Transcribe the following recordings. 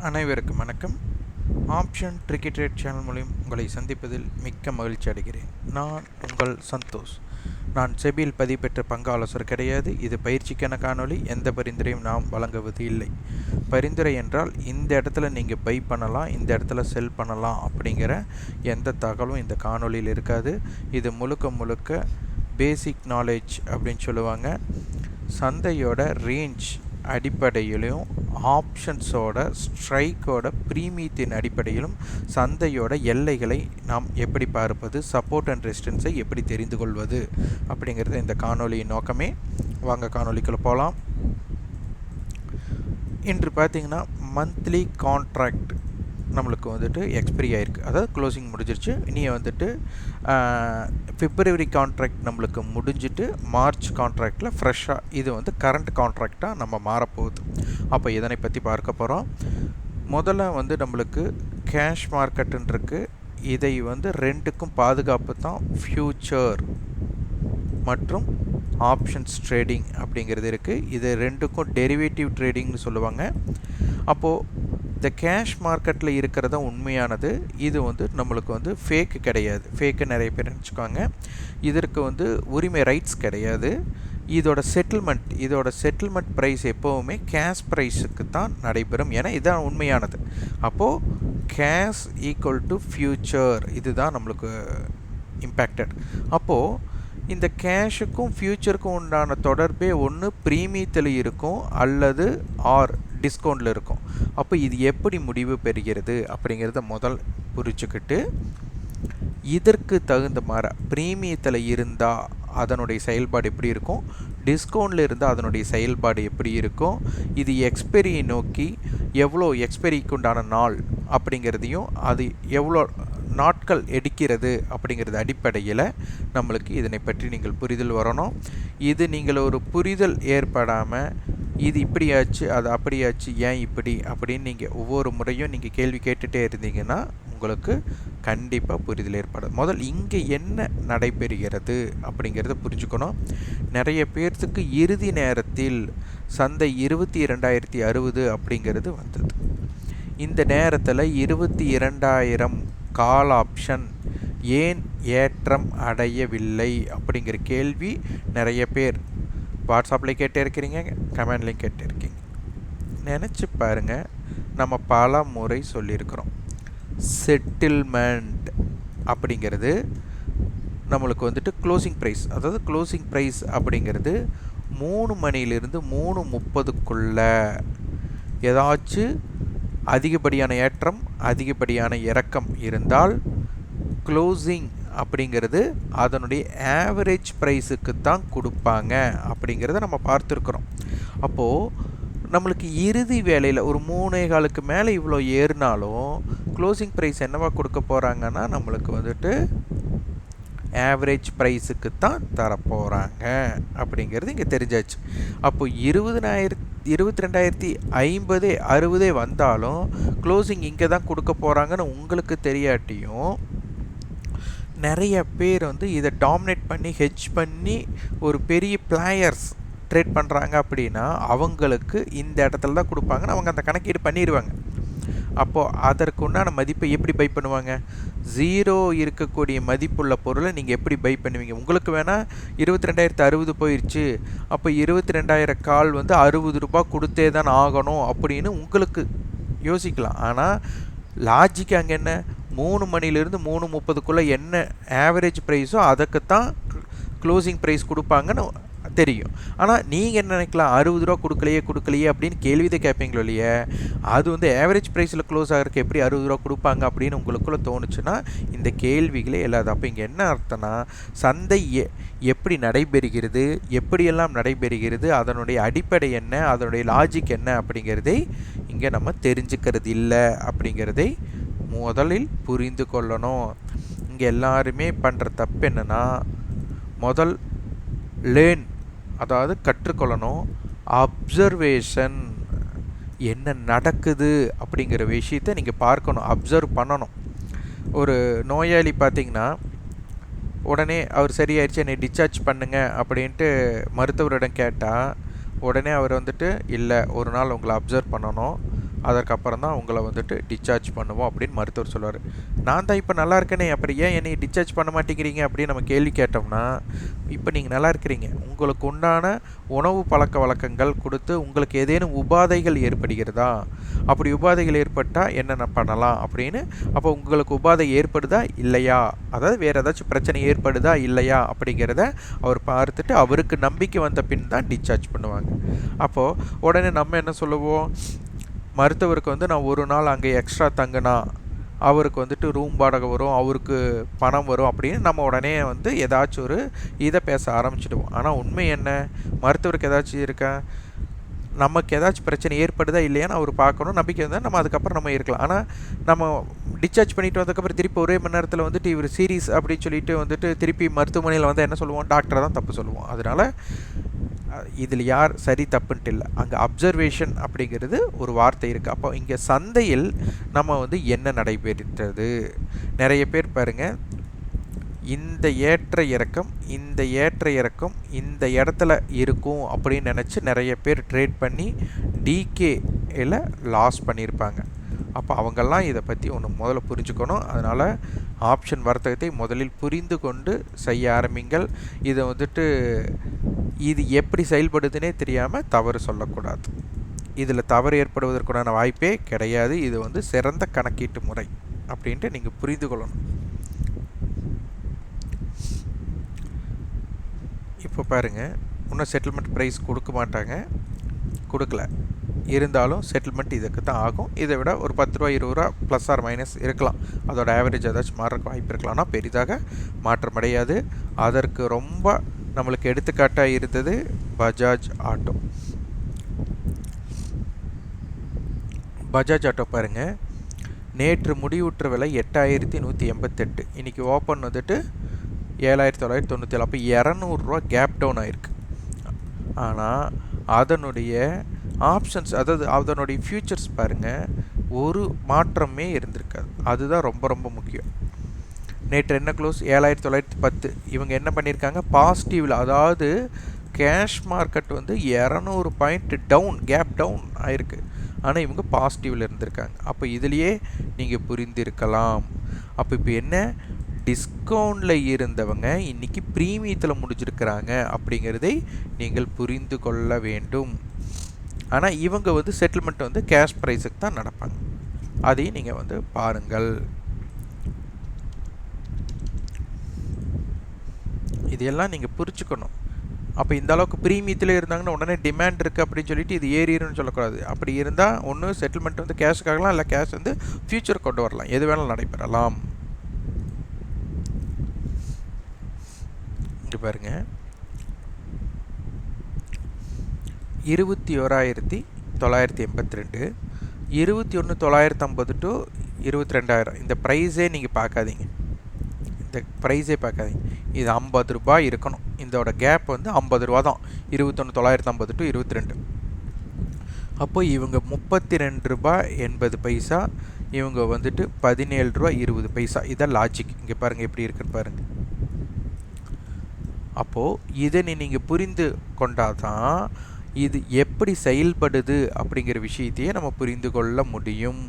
அனைவருக்கும் வணக்கம். Option cricket channel மூலம் உங்களை சந்திப்பதில் மிக்க மகிழ்ச்சி அடைகிறேன். நான் உங்கள் சந்தோஷ். நான் செபியில் பதிவு பெற்ற பங்கு கிடையாது. இது பயிற்சிக்கான காணொளி. எந்த பரிந்துரையும் நாம் வழங்குவது இல்லை. பரிந்துரை என்றால் இந்த இடத்துல நீங்கள் பை பண்ணலாம் இந்த இடத்துல செல் பண்ணலாம் அப்படிங்கிற எந்த தகவலும் இந்த காணொளியில் இருக்காது. இது முழுக்க முழுக்க பேசிக் நாலேஜ் அப்படின்னு சொல்லுவாங்க. சந்தையோட ரேஞ்ச் அடிப்படையிலும் ஆப்ஷன்ஸோட ஸ்ட்ரைக்கோட ப்ரீமியத்தின் அடிப்படையிலும் சந்தையோட எல்லைகளை நாம் எப்படி பார்ப்பது சப்போர்ட் அண்ட் ரெசிஸ்டன்ஸை எப்படி தெரிந்து கொள்வது அப்படிங்கிறது இந்த காணொளியின் நோக்கமே. வாங்க காணொளிக்குள்ள போகலாம் இன்று பார்த்திங்கன்னா மந்த்லி கான்ட்ராக்ட் நம்மளுக்கு வந்துட்டு எக்ஸ்பிரி ஆயிருக்கு. அதாவது க்ளோசிங் முடிஞ்சிருச்சு. இனி வந்துட்டு பிப்ரவரி கான்ட்ராக்ட் நம்மளுக்கு முடிஞ்சிட்டு மார்ச் கான்ட்ராக்டில் ஃப்ரெஷ்ஷாக இது வந்து கரண்ட் கான்ட்ராக்டாக நம்ம மாறப்போகுது. அப்போ இதனை பற்றி பார்க்க போகிறோம் முதல்ல வந்து நம்மளுக்கு கேஷ் மார்க்கெட்டுன்னு இருக்குது இதை வந்து ரெண்டுக்கும் பாதுகாப்பு தான் ஃப்யூச்சர் மற்றும் ஆப்ஷன்ஸ் ட்ரேடிங் அப்படிங்கிறது இருக்குது இது ரெண்டுக்கும் டெரிவேட்டிவ் ட்ரேடிங்னு சொல்லுவாங்க. அப்போது இந்த கேஷ் மார்க்கெட்டில் இருக்கிறது உண்மையானது. இது வந்து நம்மளுக்கு வந்து ஃபேக்கு கிடையாது. ஃபேக்கு நிறைய பேர் நினச்சிக்குவாங்க. இதற்கு வந்து உரிமை ரைட்ஸ் கிடையாது. இதோட செட்டில்மெண்ட் இதோட செட்டில்மெண்ட் ப்ரைஸ் எப்போவுமே கேஷ் ப்ரைஸுக்கு தான் நடைபெறும். ஏன்னா இதுதான் உண்மையானது. அப்போது கேஷ் ஈக்குவல் டு ஃப்யூச்சர் இதுதான் நம்மளுக்கு இம்பேக்டட் அப்போது இந்த கேஷுக்கும் ஃப்யூச்சருக்கும் உண்டான தொடர்பே ஒன்று ப்ரீமியத்தில் இருக்கும் அல்லது ஆர் டிஸ்கவுண்டில் இருக்கும். அப்போ இது எப்படி முடிவு பெறுகிறது அப்படிங்கிறத முதல் புரிச்சுக்கிட்டு இதற்கு தகுந்த மாதிரி ப்ரீமியத்தில் இருந்தால் அதனுடைய செயல்பாடு எப்படி இருக்கும்? டிஸ்கவுண்டில் இருந்தால் அதனுடைய செயல்பாடு எப்படி இருக்கும்? இது எக்ஸ்பெரியை நோக்கி எவ்வளோ எக்ஸ்பெரிக்கு உண்டான நாள் அப்படிங்கிறதையும் அது எவ்வளோ நாட்கள் எடுக்கிறது அப்படிங்கிறது அடிப்படையில் நம்மளுக்கு இதனை பற்றி நீங்கள் புரிதல் வரணும். இது நீங்கள் ஒரு புரிதல் ஏற்படாமல் இது இப்படியாச்சு அது அப்படியாச்சு ஏன் இப்படி? அப்படின்னு நீங்கள் ஒவ்வொரு முறையும் நீங்கள் கேள்வி கேட்டுகிட்டே இருந்தீங்கன்னா உங்களுக்கு கண்டிப்பாக புரிதல் ஏற்படும். முதல் இங்கே என்ன நடைபெறுகிறது அப்படிங்கிறத புரிஞ்சுக்கணும். நிறைய பேர்த்துக்கு இறுதி நேரத்தில் சந்தை இருபத்தி இரண்டாயிரத்தி அறுபது அப்படிங்கிறது வந்தது. இந்த நேரத்தில் இருபத்தி இரண்டாயிரம் கால் ஆப்ஷன் ஏன் ஏற்றம் அடையவில்லை அப்படிங்கிற கேள்வி நிறைய பேர் வாட்ஸ்அப்பில் கேட்டே இருக்கிறீங்க கமெண்ட்லேயும் கேட்டே இருக்கீங்க நினச்சி பாருங்கள் நம்ம பல முறை சொல்லியிருக்கிறோம். செட்டில்மெண்ட் அப்படிங்கிறது நம்மளுக்கு வந்துட்டு க்ளோசிங் ப்ரைஸ் அதாவது க்ளோசிங் ப்ரைஸ் அப்படிங்கிறது மூணு மணிலிருந்து மூணு முப்பதுக்குள்ள ஏதாச்சும் அதிகப்படியான ஏற்றம் அதிகப்படியான இறக்கம் இருந்தால் க்ளோசிங் அப்படிங்கிறது அதனுடைய ஆவரேஜ் ப்ரைஸுக்கு தான் கொடுப்பாங்க அப்படிங்கிறத நம்ம பார்த்துருக்குறோம். அப்போது நம்மளுக்கு இறுதி வேலையில் ஒரு மூணே காலுக்கு மேலே இவ்வளோ ஏறினாலும் க்ளோசிங் ப்ரைஸ் என்னவா கொடுக்க போகிறாங்கன்னா நம்மளுக்கு வந்துட்டு ஆவரேஜ் ப்ரைஸுக்கு தான் தரப்போகிறாங்க அப்படிங்கிறது இங்கே தெரிஞ்சாச்சு. அப்போ இருபதனாயிரத்தி இருபத்தி ரெண்டாயிரத்தி ஐம்பதே அறுபதே வந்தாலும் க்ளோசிங் இங்கே தான் கொடுக்க போகிறாங்கன்னு உங்களுக்கு தெரியாட்டியும் நிறைய பேர் வந்து இதை டாமினேட் பண்ணி ஹெச் பண்ணி ஒரு பெரிய பிளேயர்ஸ் ட்ரேட் பண்ணுறாங்க அப்படின்னா அவங்களுக்கு இந்த இடத்துல தான் கொடுப்பாங்கன்னு அவங்க அந்த கணக்கீடு பண்ணிடுவாங்க. அப்போது அதற்கு உண்டான மதிப்பை எப்படி பை பண்ணுவாங்க? ஜீரோ இருக்கக்கூடிய மதிப்புள்ள பொருளை நீங்கள் எப்படி பை பண்ணுவீங்க? உங்களுக்கு வேணால் இருபத்தி ரெண்டாயிரத்து அறுபது போயிடுச்சு அப்போ இருபத்தி ரெண்டாயிரம் கால் வந்து அறுபது ரூபா கொடுத்தே தான் ஆகணும் அப்படின்னு உங்களுக்கு யோசிக்கலாம். ஆனால் லாஜிக் அங்கே என்ன? மூணு மணிலேருந்து மூணு முப்பதுக்குள்ளே என்ன ஆவரேஜ் ப்ரைஸோ அதுக்கு தான் க்ளோசிங் ப்ரைஸ் கொடுப்பாங்கன்னு தெரியும். ஆனால் நீங்கள் என்ன நினைக்கலாம்? அறுபது ரூபா கொடுக்கலையே கொடுக்கலையே அப்படின்னு கேள்வி தான் கேட்பீங்களோ இல்லையே? அது வந்து ஆவரேஜ் ப்ரைஸில் க்ளோஸ் ஆகிறதுக்கு எப்படி அறுபது ரூபா கொடுப்பாங்க அப்படின்னு உங்களுக்குள்ளே தோணுச்சுன்னா இந்த கேள்விகளே இல்லாது அப்போ இங்கே என்ன அர்த்தம்னா சந்தை எப்படி நடைபெறுகிறது எப்படியெல்லாம் நடைபெறுகிறது அதனுடைய அடிப்படை என்ன அதனுடைய லாஜிக் என்ன அப்படிங்கிறதை இங்கே நம்ம தெரிஞ்சுக்கிறது இல்லை அப்படிங்கிறதை முதலில் புரிந்து கொள்ளணும். இங்கே எல்லாருமே பண்ணுற தப்பு என்னென்னா முதல் லேர்ன் அதாவது கற்றுக்கொள்ளணும். அப்சர்வேஷன் என்ன நடக்குது அப்படிங்கிற விஷயத்தை நீங்கள் பார்க்கணும் அப்சர்வ் பண்ணணும். ஒரு நோயாளி பார்த்திங்கன்னா உடனே அவர் சரியாயிடுச்சு என்னை டிஸ்சார்ஜ் பண்ணுங்க அப்படின்ட்டு மருத்துவரிடம் கேட்டால் உடனே அவர் வந்துட்டு இல்லை ஒரு நாள் உங்களை அப்சர்வ் பண்ணணும். அதற்கப்புறம் தான் உங்களை வந்துட்டு டிஸ்சார்ஜ் பண்ணுவோம் அப்படின்னு மருத்துவர் சொல்லுவார் நான் தான் இப்போ நல்லா இருக்கேனே அப்புறம் ஏன் என்னை டிஸ்சார்ஜ் பண்ண மாட்டேங்கிறீங்க அப்படின்னு நம்ம கேள்வி கேட்டோம்னா இப்போ நீங்கள் நல்லா இருக்கிறீங்க. உங்களுக்கு உண்டான உணவு பழக்க வழக்கங்கள் கொடுத்து உங்களுக்கு ஏதேனும் உபாதைகள் ஏற்படுகிறதா? அப்படி உபாதைகள் ஏற்பட்டால் என்னென்ன பண்ணலாம் அப்படின்னு அப்போ உங்களுக்கு உபாதை ஏற்படுதா இல்லையா? அதாவது வேறு ஏதாச்சும் பிரச்சனை ஏற்படுதா இல்லையா அப்படிங்கிறத அவர் பார்த்துட்டு அவருக்கு நம்பிக்கை வந்த பின் தான் டிஸ்சார்ஜ் பண்ணுவாங்க. அப்போது உடனே நம்ம என்ன சொல்லுவோம்? மருத்துவருக்கு வந்து நான் ஒரு நாள் அங்கே எக்ஸ்ட்ரா தங்கினா அவருக்கு வந்துட்டு ரூம் வாடகை வரும் அவருக்கு பணம் வரும் அப்படின்னு நம்ம உடனே வந்து ஏதாச்சும் ஒரு இதை பேச ஆரம்பிச்சிடுவோம். ஆனால் உண்மை என்ன? மருத்துவருக்கு ஏதாச்சும் இருக்கா? நமக்கு ஏதாச்சும் பிரச்சனை ஏற்படுதா இல்லையான்னு அவர் பார்க்கணும். நம்பிக்கை இருந்தால் நம்ம அதுக்கப்புறம் நம்ம இருக்கலாம். ஆனால் நம்ம டிஸ்சார்ஜ் பண்ணிட்டு வந்ததுக்கப்புறம் திருப்பி ஒரே மணி நேரத்தில் வந்துட்டு இவர் சீரியஸ் அப்படின்னு சொல்லிட்டு வந்துட்டு திருப்பி மருத்துவமனையில் வந்து என்ன சொல்லுவோம்? டாக்டரை தான் தப்பு சொல்லுவோம். அதனால் இதில் யார் சரி தப்புன்ட்டு இல்லை. அங்கே அப்சர்வேஷன் அப்படிங்கிறது ஒரு வார்த்தை இருக்குது அப்போ இங்கே சந்தையில் நம்ம வந்து என்ன நடைபெறுகிறது நிறைய பேர் பாருங்கள் இந்த ஏற்ற இறக்கம் இந்த ஏற்ற இறக்கம் இந்த இடத்துல இருக்கும் அப்படின்னு நினச்சி நிறைய பேர் ட்ரேட் பண்ணி டிகேயில் லாஸ் பண்ணியிருப்பாங்க. அப்போ அவங்கெல்லாம் இதை பற்றி ஒன்று முதல்ல புரிஞ்சுக்கணும். அதனால் ஆப்ஷன் வர்த்தகத்தை முதலில் புரிந்து கொண்டு செய்ய ஆரம்பிங்கள். இதை வந்துட்டு இது எப்படி செயல்படுதுன்னே தெரியாமல் தவறு சொல்லக்கூடாது. இதில் தவறு ஏற்படுவதற்குண்டான வாய்ப்பே கிடையாது. இது வந்து சிறந்த கணக்கீட்டு முறை அப்படின்ட்டு நீங்கள் புரிந்து கொள்ளணும். இப்போ பாருங்கள் இன்னும் செட்டில்மெண்ட் ப்ரைஸ் கொடுக்க மாட்டாங்க. கொடுக்கல. இருந்தாலும் செட்டில்மெண்ட் இதுக்கு தான் ஆகும். இதை விட ஒரு பத்து ரூபா இருபது ரூபா ப்ளஸ் ஆர் மைனஸ் இருக்கலாம். அதோட ஆவரேஜ் ஏதாச்சும் மாறுறக்கு வாய்ப்பு இருக்கலாம்னா பெரிதாக மாற்றமடையாது. அதற்கு ரொம்ப நம்மளுக்கு எடுத்துக்காட்டாக இருந்தது பஜாஜ் ஆட்டோ. பஜாஜ் ஆட்டோ பாருங்கள் நேற்று முடிவுற்ற விலை எட்டாயிரத்தி நூற்றி எண்பத்தெட்டு. இன்றைக்கி ஓப்பன் வந்துட்டு ஏழாயிரத்தி தொள்ளாயிரத்தி தொண்ணூற்றி ஏழு. அப்போ இரநூறுவா கேப் டவுன் ஆகிருக்கு ஆனால் அதனுடைய ஆப்ஷன்ஸ் அதாவது அதனுடைய ஃபியூச்சர்ஸ் பாருங்கள் ஒரு மாற்றமே இருந்திருக்காது. அதுதான் ரொம்ப ரொம்ப முக்கியம். நேற்று என்ன க்ளோஸ் ஏழாயிரத்தி தொள்ளாயிரத்தி பத்து. இவங்க என்ன பண்ணியிருக்காங்க? பாசிட்டிவில் அதாவது கேஷ் மார்க்கெட் வந்து இரநூறு பாயிண்ட் டவுன் கேப் டவுன் ஆயிருக்கு. ஆனால் இவங்க பாசிட்டிவில் இருந்திருக்காங்க. அப்போ இதுலேயே நீங்கள் புரிந்திருக்கலாம். அப்போ இப்போ என்ன? டிஸ்கவுண்டில் இருந்தவங்க இன்றைக்கி ப்ரீமியத்தில் முடிஞ்சிருக்கிறாங்க அப்படிங்கிறதை நீங்கள் புரிந்து கொள்ள வேண்டும். ஆனால் இவங்க வந்து செட்டில்மெண்ட் வந்து கேஷ் ப்ரைஸுக்கு தான் நடப்பாங்க. அதையும் நீங்கள் வந்து பாருங்கள். இதையெல்லாம் நீங்கள் புரிச்சுக்கணும் அப்போ இந்த அளவுக்கு ப்ரீமியத்தில் இருந்தாங்கன்னா உடனே டிமாண்ட் இருக்குது அப்படின்னு சொல்லிட்டு இது ஏறிடுன்னு சொல்லக்கூடாது. அப்படி இருந்தால் ஒன்று செட்டில்மெண்ட் வந்து கேஷுக்காகலாம் இல்லை கேஷ் வந்து ஃப்யூச்சர் கொண்டு வரலாம். எது வேணாலும் நடைபெறலாம். இங்கே பாருங்க. இருபத்தி ஓராயிரத்தி தொள்ளாயிரத்தி எண்பத்தி ரெண்டு இருபத்தி ஒன்று தொள்ளாயிரத்தி ஐம்பது டு இருபத்தி ரெண்டாயிரம். இந்த ப்ரைஸே நீங்கள் பார்க்காதீங்க. இந்த ப்ரைஸே பார்க்காதீங்க. இது ஐம்பது ரூபாய் இருக்கணும். இதோட கேப் வந்து ஐம்பது ரூபா தான். இருபத்தொன்று தொள்ளாயிரத்து ஐம்பது டு இருபத்தி ரெண்டு அப்போ இவங்க முப்பத்தி ரெண்டு ரூபாய் எண்பது பைசா இவங்க வந்துட்டு பதினேழு ரூபா இருபது பைசா. இதான் லாஜிக் இங்கே பாருங்கள் எப்படி இருக்குன்னு பாருங்கள் அப்போது இதனை நீங்கள் புரிந்து கொண்டாதான் இது எப்படி செயல்படுது அப்படிங்கிற விஷயத்தையே நம்ம புரிந்து கொள்ள முடியும்.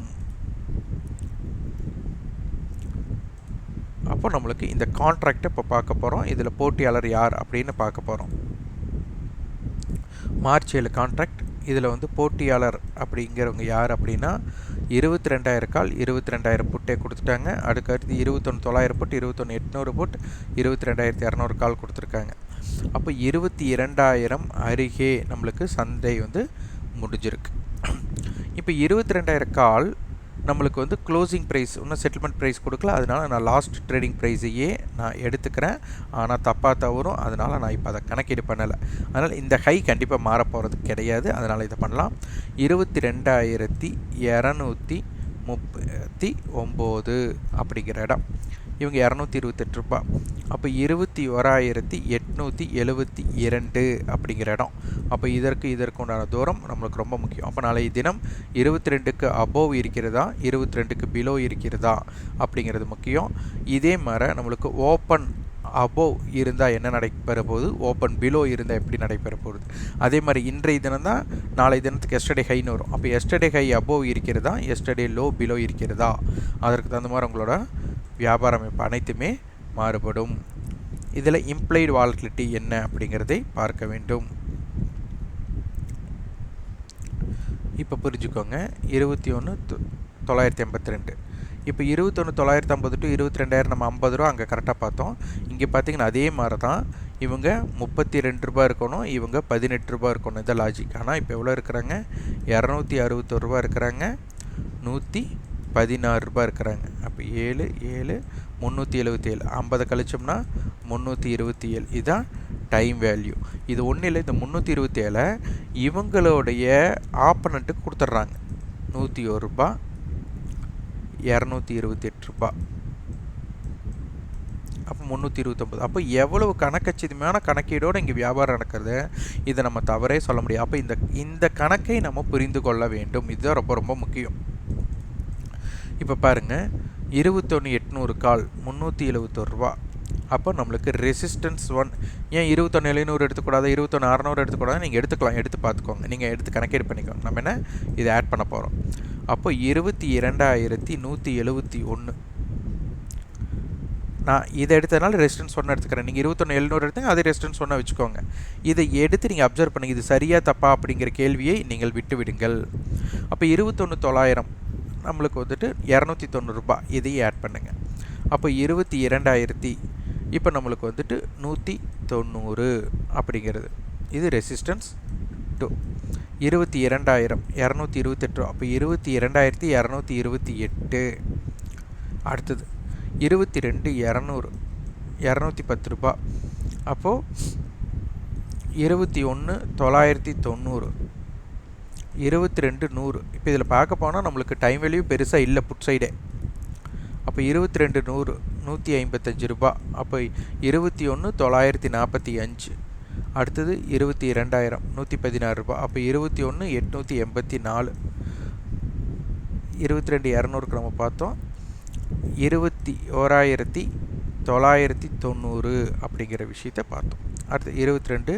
அப்போ நம்மளுக்கு இந்த கான்ட்ராக்டை இப்போ பார்க்க போகிறோம் இதில் போட்டியாளர் யார் அப்படின்னு பார்க்க போகிறோம் மார்ச் ஏழு கான்ட்ராக்ட் இதில் வந்து போட்டியாளர் அப்படிங்கிறவங்க யார் அப்படின்னா இருபத்தி ரெண்டாயிரம் கால் இருபத்தி ரெண்டாயிரம் புட்டே கொடுத்துட்டாங்க. அடுத்து இருபத்தொன்று தொள்ளாயிரம் புட்டு இருபத்தொன்று எட்நூறு புட் இருபத்தி ரெண்டாயிரத்தி இரநூறு கால் கொடுத்துருக்காங்க. அப்போ இருபத்தி இரண்டாயிரம் அருகே நம்மளுக்கு சந்தை வந்து முடிஞ்சிருக்கு. இப்போ இருபத்தி ரெண்டாயிரம் கால் நம்மளுக்கு வந்து க்ளோசிங் ப்ரைஸ் இன்னும் செட்டில்மெண்ட் ப்ரைஸ் கொடுக்கல. அதனால் நான் லாஸ்ட் ட்ரேடிங் ப்ரைஸையே நான் எடுத்துக்கிறேன். ஆனால் தப்பாக தவறும். அதனால் நான் இப்போ அதை கணக்கீடு பண்ணலை. அதனால் இந்த ஹை கண்டிப்பாக மாற போகிறது கிடையாது. அதனால் இதை பண்ணலாம். இருபத்தி ரெண்டாயிரத்தி இரநூத்தி முப்பத்தி ஒம்பது அப்படிங்கிற இடம். இவங்க இரநூத்தி இருபத்தெட்டு ரூபா. அப்போ இருபத்தி ஓராயிரத்தி எட்நூற்றி எழுபத்தி இரண்டு அப்படிங்கிற இடம். அப்போ இதற்கு இதற்கு உண்டான தூரம் நம்மளுக்கு ரொம்ப முக்கியம். அப்போ நாளைய தினம் இருபத்தி ரெண்டுக்கு அபோவ் இருக்கிறதா இருபத்தி ரெண்டுக்கு பிலோ இருக்கிறதா அப்படிங்கிறது முக்கியம். இதே மாதிரி நம்மளுக்கு ஓப்பன் அபோவ் இருந்தால் என்ன நடைபெற போகுது? ஓப்பன் பிலோ இருந்தால் எப்படி நடைபெற போகுது? அதே மாதிரி இன்றைய தினம் தான் நாளை தினத்துக்கு எஸ்டர்டே ஹைன்னு வரும். அப்போ எஸ்டர்டே ஹை அபோவ் இருக்கிறதா எஸ்டர்டே லோ பிலோ இருக்கிறதா? அதற்கு தகுந்த மாதிரி உங்களோட வியாபார அமைப்பு அனைத்துமே மாறுபடும். இதில் இம்ப்ளைடு வாலட்டிலிட்டி என்ன அப்படிங்கிறதை பார்க்க வேண்டும். இப்போ புரிஞ்சுக்கோங்க. இருபத்தி ஒன்று தொள்ளாயிரத்தி எண்பத்தி ரெண்டு. இப்போ இருபத்தொன்று தொள்ளாயிரத்தி ஐம்பது டு இருபத்தி ரெண்டாயிரம் நம்ம ஐம்பது ரூபா அங்கே கரெக்டாக பார்த்தோம். இங்கே பார்த்தீங்கன்னா அதே மாதிரி தான் இவங்க முப்பத்தி ரெண்டு ரூபா இருக்கணும் இவங்க பதினெட்டு ரூபா இருக்கணும். இதான் லாஜிக் ஆனால் இப்போ எவ்வளோ இருக்கிறாங்க? இரநூத்தி அறுபத்தொரு ரூபா இருக்கிறாங்க. நூற்றி பதினாறு ரூபாய் இருக்கிறாங்க. அப்போ ஏழு ஏழு முந்நூற்றி எழுபத்தி ஏழு ஐம்பதை கழிச்சோம்னா முந்நூற்றி இருபத்தி ஏழு இதுதான் டைம் வேல்யூ இது ஒன்றும் இல்லை இந்த முந்நூற்றி இருபத்தி ஏழை இவங்களுடைய ஆப்பனண்ட்டுக்கு கொடுத்துட்றாங்க. நூற்றி ஒரு ரூபா இரநூத்தி இருபத்தி எட்டு ரூபா அப்போ முந்நூற்றி இருபத்தொம்பது அப்போ எவ்வளவு கணக்கச்சிதமான கணக்கீடோடு இங்கே வியாபாரம் நடக்கிறது? இதை நம்ம தவறே சொல்ல முடியும் அப்போ இந்த இந்த கணக்கை நம்ம புரிந்து கொள்ள வேண்டும். இதுதான் ரொம்ப ரொம்ப முக்கியம். இப்போ பாருங்கள் இருபத்தொன்று எட்நூறு கால் முந்நூற்றி எழுபத்தொரு ரூபா. அப்போ நம்மளுக்கு ரெசிஸ்டன்ஸ் ஒன் ஏன் இருபத்தொன்று எழுநூறு எடுத்துக்கூடாது இருபத்தொன்று அறநூறு எடுத்துக்கூடாது நீங்கள் எடுத்துக்கலாம் எடுத்து பார்த்துக்கோங்க. நீங்கள் எடுத்து கணக்கீடு பண்ணிக்கோங்க. நம்ம என்ன? இதை ஆட் பண்ண போகிறோம் அப்போ இருபத்தி இரண்டாயிரத்தி நூற்றி எழுபத்தி ஒன்று நான் இதை எடுத்ததுனால ரெசிடென்ஸ் ஒன்று எடுத்துக்கிறேன். நீங்கள் இருபத்தொன்று எழுநூறு எடுத்துங்க அதே ரெசிடென்ஸ் ஒன்று வச்சுக்கோங்க. இதை எடுத்து நீங்கள் அப்சர்வ் பண்ணுங்கள் இது சரியாக தப்பா அப்படிங்கிற கேள்வியை நீங்கள் விட்டு விடுங்கள் அப்போ இருபத்தொன்று தொள்ளாயிரம். நம்மளுக்கு வந்துட்டு இரநூத்தி தொண்ணூறுரூபா இதையும் ஆட் பண்ணுங்கள் அப்போ இருபத்தி இரண்டாயிரத்தி இப்போ நம்மளுக்கு வந்துட்டு நூற்றி தொண்ணூறு அப்படிங்கிறது. இது ரெசிஸ்டன்ஸ் டூ இருபத்தி இரண்டாயிரம் இரநூத்தி இருபத்தெட்டு அப்போ இருபத்தி இரண்டாயிரத்தி இரநூத்தி இருபத்தி எட்டு. அடுத்தது இருபத்தி ரெண்டு இரநூறு இரநூத்தி பத்து ரூபா அப்போது இருபத்தி ஒன்று தொள்ளாயிரத்தி தொண்ணூறு. இருபத்தி ரெண்டு நூறு. இப்போ இதில் பார்க்க போனால் நம்மளுக்கு டைம் வேல்யூ பெருசாக இல்லை புட் சைடே அப்போ இருபத்தி ரெண்டு நூறு நூற்றி ஐம்பத்தஞ்சு ரூபா. அப்போ இருபத்தி ஒன்று தொள்ளாயிரத்தி நாற்பத்தி அஞ்சு. அடுத்தது இருபத்தி இரண்டாயிரம் நூற்றி பதினாறு ரூபா. அப்போ இருபத்தி ஒன்று எட்நூற்றி எண்பத்தி நாலு. இருபத்தி ரெண்டு இரநூறுக்கு நம்ம பார்த்தோம். இருபத்தி ஓராயிரத்தி தொள்ளாயிரத்தி தொண்ணூறு அப்படிங்கிற விஷயத்தை பார்த்தோம். அடுத்து இருபத்தி ரெண்டு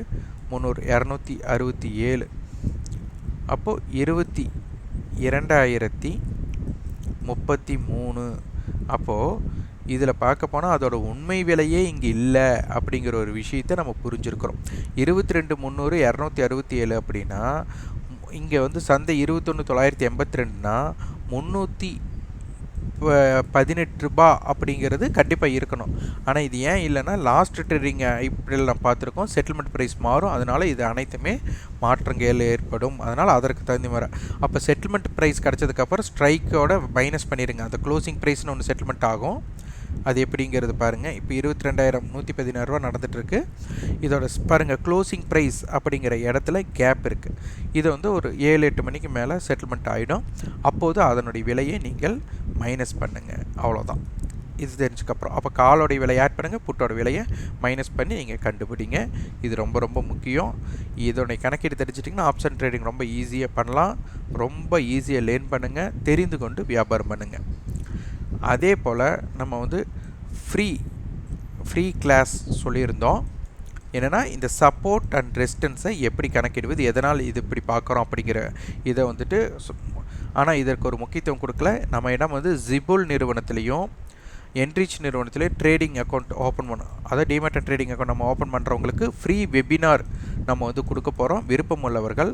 முந்நூறு இரநூத்தி அறுபத்தி ஏழு. அப்போது இருபத்தி இரண்டாயிரத்தி முப்பத்தி மூணு. அப்போது இதில் பார்க்க போனால் அதோட உண்மை விலையே இங்கே இல்லை அப்படிங்கிற ஒரு விஷயத்தை நம்ம புரிஞ்சுருக்கிறோம். இருபத்தி ரெண்டு முந்நூறு இரநூத்தி அறுபத்தி ஏழு அப்படின்னா இங்கே வந்து சந்தை இருபத்தொன்று தொள்ளாயிரத்தி எண்பத்தி ரெண்டுனா முந்நூற்றி பதினெட்டு ரூபா அப்படிங்கிறது கண்டிப்பாக இருக்கணும். ஆனால் இது ஏன் இல்லைன்னா லாஸ்ட் ட்ரேடிங் இப்படியில் நம்ம பார்த்துருக்கோம். செட்டில்மெண்ட் ப்ரைஸ் மாறும். அதனால் இது அனைத்துமே மாற்றங்கள் ஏற்படும். அதனால் அதற்கு தகுந்த மாதிரி. அப்போ செட்டில்மெண்ட் ப்ரைஸ் கிடச்சதுக்கப்புறம் ஸ்ட்ரைக்கோட மைனஸ் பண்ணிடுங்க அந்த க்ளோசிங் ப்ரைஸ்னு ஒன்று செட்டில்மெண்ட் ஆகும். அது எப்படிங்கிறது பாருங்கள் இப்போ இருபத்தி ரெண்டாயிரம் நூற்றி பதினாறுரூவா நடந்துகிட்ருக்கு இதோட பாருங்கள் க்ளோசிங் ப்ரைஸ் அப்படிங்கிற இடத்துல கேப் இருக்குது இது வந்து ஒரு ஏழு எட்டு மணிக்கு மேலே செட்டில்மெண்ட் ஆகிடும் அப்போது அதனுடைய விலையை நீங்கள் மைனஸ் பண்ணுங்கள் அவ்வளோதான் இது தெரிஞ்சுக்கப்புறம் அப்போ காலோடைய விலை ஆட் பண்ணுங்கள் புட்டோட விலையை மைனஸ் பண்ணி நீங்கள் கண்டுபிடிங்க. இது ரொம்ப ரொம்ப முக்கியம். இதோடைய கணக்கீடு தெரிஞ்சிட்டிங்கன்னா ஆப்ஷன் ட்ரேடிங் ரொம்ப ஈஸியாக பண்ணலாம். ரொம்ப ஈஸியாக லேர்ன் பண்ணுங்கள் தெரிந்து கொண்டு வியாபாரம் பண்ணுங்கள் அதே போல் நம்ம வந்து ஃப்ரீ ஃப்ரீ கிளாஸ் சொல்லியிருந்தோம். என்னென்னா இந்த சப்போர்ட் அண்ட் ரெசிஸ்டன்ஸை எப்படி கணக்கிடுவது எதனால் இது இப்படி பார்க்குறோம் அப்படிங்கிற இதை வந்துட்டு ஆனால் இதற்கு ஒரு முக்கியத்துவம் கொடுக்கல. நம்ம இடம் வந்து ஜிபுல் நிறுவனத்துலேயும் என்ரிச் நிறுவனத்திலே ட்ரேடிங் அக்கௌண்ட் ஓப்பன் பண்ணோம் அதாவது டிமேட் ட்ரேடிங் அக்கௌண்ட் நம்ம ஓப்பன் பண்ணுறவங்களுக்கு ஃப்ரீ வெபினார் நம்ம வந்து கொடுக்க போகிறோம் விருப்பம் உள்ளவர்கள்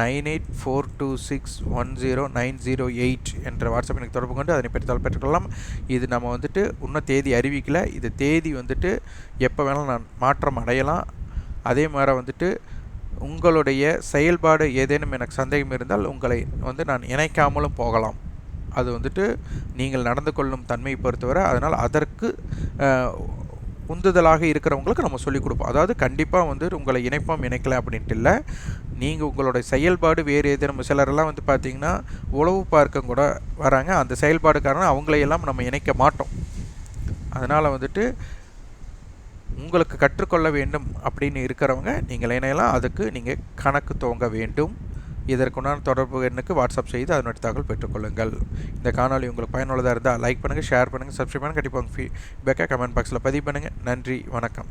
nine eight four two six one zero nine zero eight என்ற வாட்ஸ்அப் எனக்கு தொடர்பு கொண்டு அதனை பெற்றால் பெற்றுக்கொள்ளலாம் இது நம்ம வந்துட்டு இன்னும் தேதி அறிவிக்கல. இது தேதி வந்துட்டு எப்போ வேணாலும் நான் மாற்றம் அடையலாம். அதே மாதிரி வந்துட்டு உங்களுடைய செயல்பாடு ஏதேனும் எனக்கு சந்தேகம் இருந்தால் உங்களை வந்து நான் இணைக்காமலும் போகலாம். அது வந்துட்டு நீங்கள் நடந்து கொள்ளும் தன்மையை பொறுத்தவரை அதனால் அதற்கு உந்துதலாக இருக்கிறவங்களுக்கு நம்ம சொல்லிக் கொடுப்போம். அதாவது கண்டிப்பாக வந்து உங்களை இணைப்போம் இணைக்கல அப்படின்ட்டு இல்லை. நீங்கள் உங்களோட செயல்பாடு வேறு எது நம்ம சிலரெல்லாம் வந்து பார்த்திங்கன்னா உழவு பார்க்க கூட வராங்க. அந்த செயல்பாடு காரணம் அவங்களையெல்லாம் நம்ம இணைக்க மாட்டோம். அதனால் வந்துட்டு உங்களுக்கு கற்றுக்கொள்ள வேண்டும் அப்படின்னு இருக்கிறவங்க நீங்கள் இணையலாம். அதுக்கு நீங்கள் கணக்கு துவங்க வேண்டும். இதற்குண்டான தொடர்பு எண்ணுக்கு வாட்ஸ்அப் செய்து அதனுடைய தகவல் பெற்றுக்கொள்ளுங்கள். இந்த காணொலி உங்களுக்கு பயனுள்ளதாக இருந்தால் லைக் பண்ணுங்கள் ஷேர் பண்ணுங்கள் சப்ஸ்கிரைப் பண்ணுங்கள் கண்டிப்பாக உங்கள் ஃபீட்பேக்காக கமெண்ட் பாக்ஸில் பதிவு பண்ணுங்கள் நன்றி வணக்கம்.